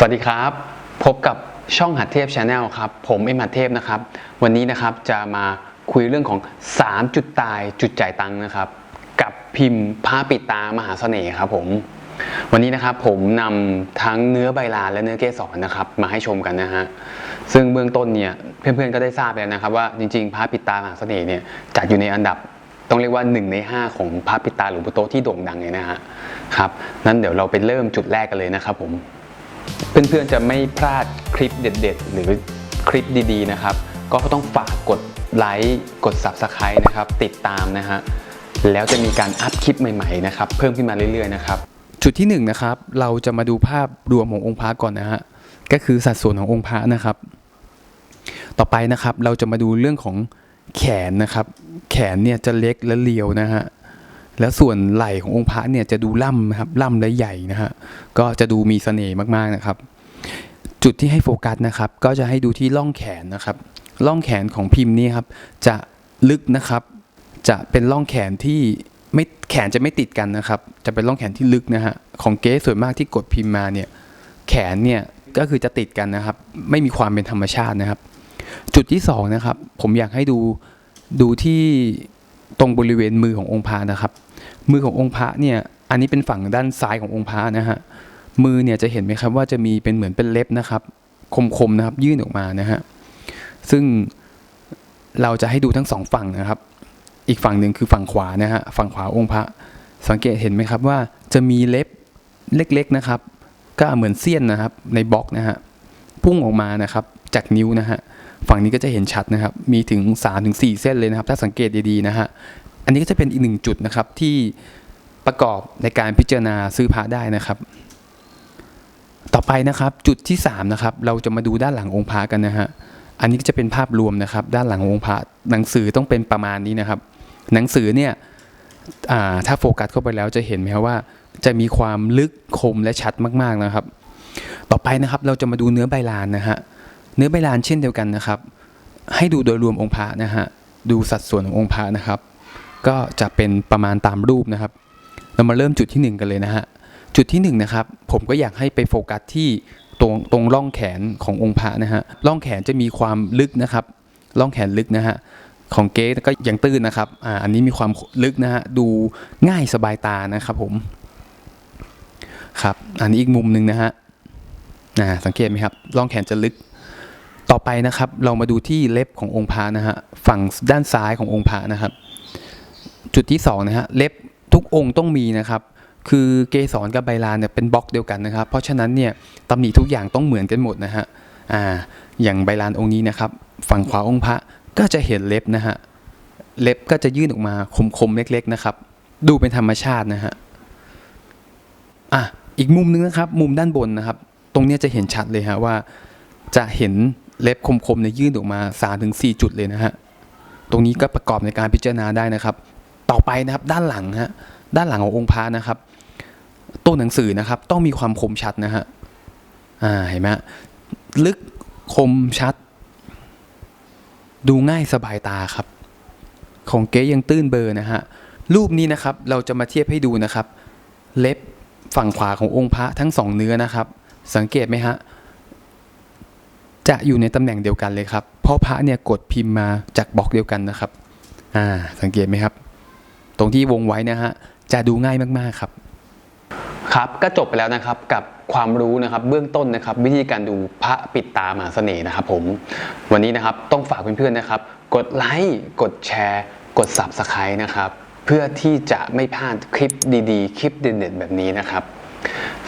สวัสดีครับ พบกับช่องหัดเทพชาแนลครับ ผมเอ็มหัดเทพนะครับ วันนี้นะครับจะมาคุยเรื่องของ 3 จุดตายจุดจ่ายตังค์นะครับ กับพิมพ์ผ้าปิดตามหาเสน่ห์ครับผม วันนี้นะครับผมนำทั้งเนื้อใบลานและเนื้อเกสรนะครับ มาให้ชมกันนะฮะซึ่งเบื้องต้นเนี่ยเพื่อนๆก็ได้ทราบแล้วนะครับว่าจริงๆผ้าปิดตามหาเสน่ห์เนี่ยจัดอยู่ในอันดับต้องเรียกว่า 1 ใน 5 ของพระปิตาหลวงปู่โตที่โด่งดังเลยนะฮะครับนั้นเดี๋ยวเราไปเริ่มจุดแรกกันเลยนะครับผม เพื่อนๆจะไม่พลาดคลิปเด็ด ๆ หรือคลิปดีๆนะครับ ก็ต้องฝากกดไลค์กด Subscribe นะครับ ติดตามนะฮะแล้วจะมีการอัพคลิปใหม่ๆนะครับเพิ่มขึ้นมาเรื่อยๆนะครับจุดที่1นงนะครับเราจะมาดูภาพรวมขององค์พระก่อนนะฮะก็คือสัดส่วนขององค์พระนะครับ ต่อไปนะครับเราจะมาดูเรื่องของแขนนะครับ แขนเนี่ยจะเล็กและเรียวนะฮะ แล้วส่วนไหล่ขององค์พระเนี่ยจะดูล่ำนะครับล่ำและใหญ่นะฮะก็จะดูมีเสน่ห์มากๆนะครับ จุดที่ให้โฟกัสนะครับ ก็จะให้ดูที่ร่องแขนนะครับร่องแขนของพิมพ์นี่ครับ จะลึกนะครับ จะเป็นร่องแขนที่ไม่แขนจะไม่ติดกันนะครับ จะเป็นร่องแขนที่ลึกนะฮะของเก๊ส่วนมากที่กดพิมพ์มาเนี่ยแขนเนี่ยก็คือจะติดกันนะครับ ไม่มีความเป็นธรรมชาตินะครับ จุดที่สองนะครับผมอยากให้ดูดูที่ตรงบริเวณมือขององค์พระนะครับ มือขององค์พระเนี่ย อันนี้เป็นฝั่งด้านซ้ายขององค์พระนะฮะ มือเนี่ยจะเห็นไหมครับว่าจะมีเป็นเหมือนเป็นเล็บนะครับ คมๆนะครับ ยื่นออกมานะฮะ ซึ่งเราจะให้ดูทั้งสองฝั่งนะครับ อีกฝั่งหนึ่งคือฝั่งขวานะฮะ ฝั่งขวาองค์พระ สังเกตเห็นไหมครับว่าจะมีเล็บเล็กๆนะครับ ก็เหมือนเสี้ยนนะครับ ในบล็อกนะฮะ พุ่งออกมานะครับ จากนิ้วนะฮะ ฝั่งนี้ก็จะเห็นชัดนะครับ มีถึง3ถึง4เส้นเลยนะครับ ถ้าสังเกตดีๆนะฮะ อันนี้ก็จะเป็นอีกหนึ่งจุดนะครับที่ประกอบในการพิจารณาซื้อพระได้นะครับ ต่อไปนะครับจุดที่3นะครับเราจะมาดูด้านหลังองค์พระกันนะฮะอันนี้ก็จะเป็นภาพรวมนะครับ ด้านหลังองค์พระหนังสือต้องเป็นประมาณนี้นะครับ หนังสือเนี่ยถ้าโฟกัสเข้าไปแล้วจะเห็นไหมครับว่า จะมีความลึกคมและชัดมากๆนะครับ ต่อไปนะครับเราจะมาดูเนื้อใบลานนะฮะเนื้อใบลานเช่นเดียวกันนะครับ ให้ดูโดยรวมองค์พระนะฮะดูสัดส่วนขององค์พระนะครับ ก็จะเป็นประมาณตามรูปนะครับ เรามาเริ่มจุดที่ 1 กันเลยนะฮะ จุดที่1นะครับ ผมก็อยากให้ไปโฟกัสที่ตรงตรงร่องแขนขององค์พระนะฮะ ร่องแขนจะมีความลึกนะครับ ร่องแขนลึกนะฮะ ของเก๊ก็ยังตื้นนะครับ อ่า อันนี้มีความลึกนะฮะ ดูง่ายสบายตานะครับผม ครับ อันนี้อีกมุมหนึ่งนะฮะนะสังเกตไหมครับ ร่องแขนจะลึก ต่อไปนะครับ เรามาดูที่เล็บขององค์พระนะฮะ ฝั่งด้านซ้ายขององค์พระนะครับ จุดที่สองนะฮะเล็บทุกองค์ต้องมีนะครับ คือเกสรกับใบลานเนี่ยเป็นบล็อกเดียวกันนะครับ เพราะฉะนั้นเนี่ยตำหนิทุกอย่างต้องเหมือนกันหมดนะฮะอ่าอย่างใบลานองค์นี้นะครับ ฝั่งขวาองค์พระก็จะเห็นเล็บนะฮะเล็บก็จะยื่นออกมาคมๆเล็กๆนะครับ ดูเป็นธรรมชาตินะฮะอะอีกมุมนึงนะครับ มุมด้านบนนะครับ ตรงนี้จะเห็นชัดเลยฮะว่า จะเห็นเล็บคมๆในยยื่นออกมา3-4ถึงจุดเลยนะฮะตรงนี้ก็ประกอบในการพิจารณาได้นะครับ ต่อไปนะครับด้านหลังฮะด้านหลังขององค์พระนะครับ ตัวหนังสือนะครับต้องมีความคมชัดนะฮะอ่าเห็นไหมลึกคมชัด ดูง่ายสบายตาครับ ของเก๊ยังตื้นเบอร์นะฮะรูปนี้นะครับเราจะมาเทียบให้ดูนะครับ เล็บฝั่งขวาขององค์พระทั้งสองเนื้อนะครับ สังเกตไหมฮะจะอยู่ในตำแหน่งเดียวกันเลยครับเพราะพระเนี่ยกดพิมพ์มาจากบล็อกเดียวกันนะครับ อ่า สังเกตไหมครับ ตรงที่วงไว้นะฮะจะดูง่ายมากๆครับ ครับก็จบไปแล้วนะครับกับความรู้นะครับเบื้องต้นนะครับ วิธีการดูพระปิดตามหาเสน่ห์นะครับผมวันนี้นะครับต้องฝากเพื่อนๆนะครับ กดไลค์กดแชร์ กด Subscribe นะครับเพื่อที่จะไม่พลาดคลิปดีๆ คลิปเด่นๆแบบนี้นะครับ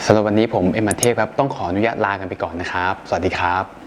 สำหรับวันนี้ผมเอ็มมาเทพครับต้องขออนุญาตลากันไปก่อนนะครับ สวัสดีครับ